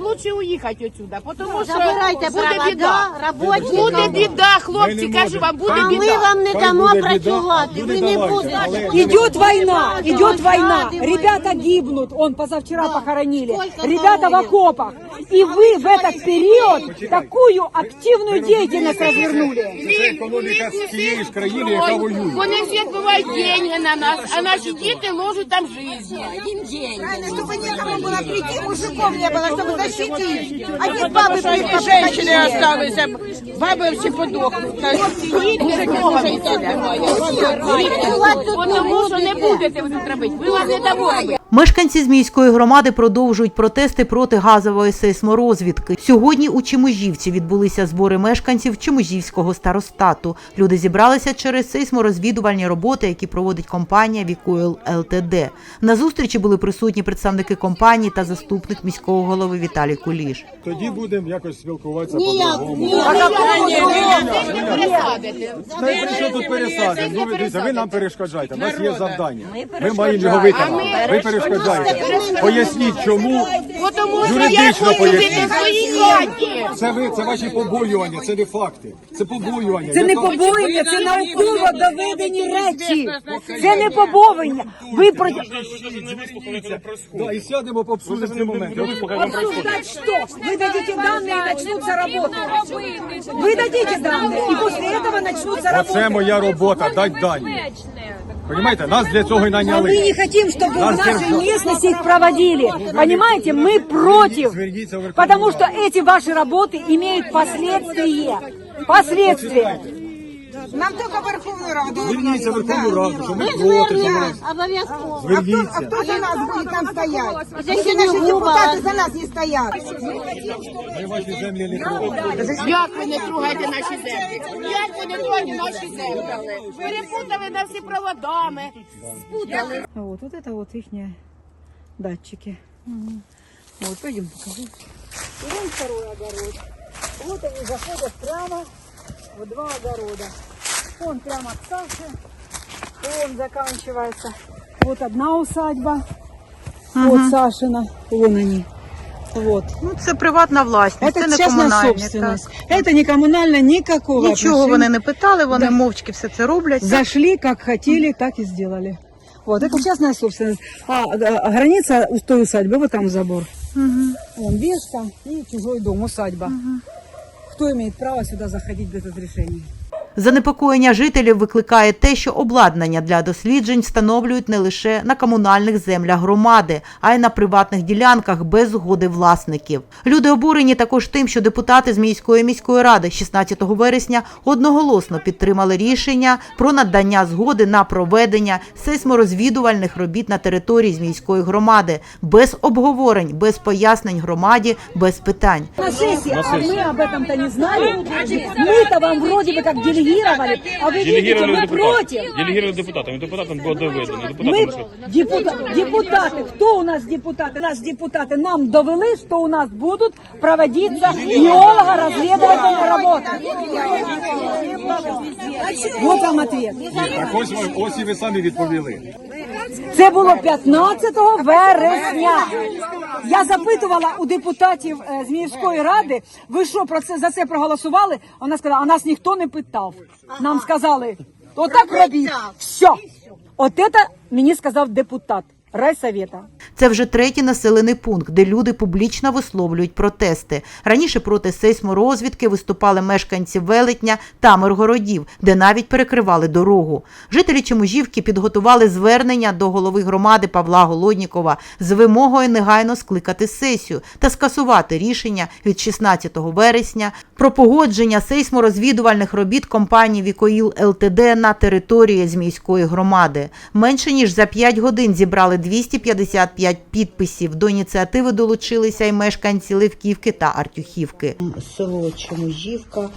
лучше уїхати отсюда, тому що Забирайте буде провода, біда. робочі. Буде біда, хлопці, Ми не кажу можемо. вам, буде А ми біда. вам не Хай дамо буде біда, працювати. а Ви люди не давайте, будете. але- Идет война, идет война. Ради Ребята войны. гибнут. Он позавчера похоронили. Сколько Ребята в хоронят? окопах. И вы в этот период такую активную деятельность развернули. Це економіка з тієї ж країни, яка воює. Вони всі відбивають деньги на нас, а наші діти ложать там життя. Чтобы некому было прийти, мужиков не было, чтобы защитить. Одни бабы приехали, женщины остались, а бабы все подохнут. Тому що не будете ви тут робити. Ви вас не дамо робити. Мешканці Зміївської громади продовжують протести проти газової сейсморозвідки. Сьогодні у Чеможівці відбулися збори мешканців Чеможівського старостату. Люди зібралися через сейсморозвідувальні роботи, які проводить компанія Вікуел ЛТД. На зустрічі були присутні представники компанії та заступник міського голови Віталій Куліш. Тоді будемо якось спілкуватися. Ну? Ну, ви, ви нам перешкоджаєте, у нас є завдання. Ми маємо його виконати Ви перешкоджаєте. Поясніть, чому Тому що я юридично хочу жити в поясніть. своїй хаті. Це ви, це ваші побоювання, це не факти. Це побоювання. Це не Яка- побоювання, це науково доведені речі. Це не побоювання. Ви про Да, і сядемо пообсудимо ці моменти. От обсуждать что? Вы дадите данные и начнутся работы. Вы дадите данные, и после этого начнутся Оце работы. моя робота, дать дані. Понимаете, нас для цього і А мы наняли. не хотим, чтобы в нашей местности их проводили. Понимаете, мы против. Потому что эти ваши работы имеют последствия. Последствия. Нам только Верховную Раду. Зверніться в Верховну Раду, що ми проти. що ми- Обов'язково. А Зверніться. кто за нас будет там стоять? Наши Синегуба. депутаты за нас не стоят. Ми ваші землі не. Як ви не трогаєте наші землі? Як ви не трогаєте наші землі? Перепутали на всі проводами. Спутали. Вот, вот это вот их датчики. Вот, пойдем покажу. И вон второй огород. Вот они заходят прямо в два огорода. Он прямо к Саше, он заканчивается. Вот одна усадьба, вот Сашина, вон они. Вот. Ну це приватна власність, Это частная собственность. Это не коммунальная никакого Нічого вони не питали, вони Да. мовчки все це роблять. Зашли, как хотели, так и сделали. Вот, это частная собственность. А, да, граница у той усадьбы, вот там забор. Вон вешка и чужой дом, усадьба. Кто имеет право сюда заходить без разрешения? Занепокоєння жителів викликає те, що обладнання для досліджень встановлюють не лише на комунальних землях громади, а й на приватних ділянках без згоди власників. Люди обурені також тим, що депутати з міської міської ради 16 вересня одноголосно підтримали рішення про надання згоди на проведення сейсморозвідувальних робіт на території змійської громади без обговорень, без пояснень громаді, без питань. На сессии, а мы об этом-то не знали. Мы-то вам вроде бы как делегировали, а вы видите, мы против. Делегировали депутатами. Депутатам було доведено. Ми Депутатам що депутати, депутати, хто у нас депутати? У нас депутати нам довели, що у нас будуть проводитися геолого розвідувальні роботи. Вот вам ответ. Так ось, ось і ви самі відповіли. Це було 15 вересня. Я запитувала у депутатів е, з міської ради, ви що про це за це проголосували? Вона сказала, а нас ніхто не питав. Нам сказали, отак робіть. Все. От це мені сказав депутат райсовета. Це вже третій населений пункт, де люди публічно висловлюють протести. Раніше проти сейсморозвідки виступали мешканці Велетня та Миргородів, де навіть перекривали дорогу. Жителі Чеможівки підготували звернення до голови громади Павла Голоднікова з вимогою негайно скликати сесію та скасувати рішення від 16 вересня про погодження сейсморозвідувальних робіт компанії Вікоїл ЛТД на території Змійської громади. Менше ніж за 5 годин зібрали 255 підписів. До ініціативи долучилися й мешканці Левківки та Артюхівки. село Чеможівка,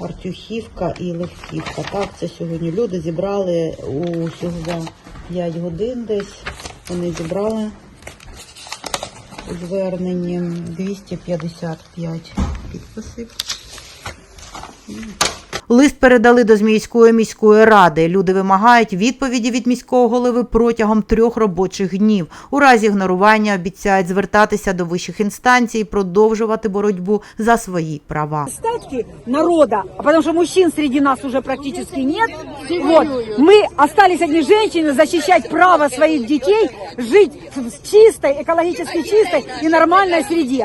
Артюхівка і Левківка. Так, це сьогодні люди зібрали усього за 5 годин десь. Вони зібрали зверненням 255 підписів. Лист передали до Зміївської міської ради. Люди вимагають відповіді від міського голови протягом трьох робочих днів. У разі ігнорування обіцяють звертатися до вищих інстанцій і продовжувати боротьбу за свої права. остатки народа, а потому что мужчин среди нас уже практически нет. Вот. Мы остались одни женщины защищать право своих детей жить в чистой, экологически чистой и нормальной среде.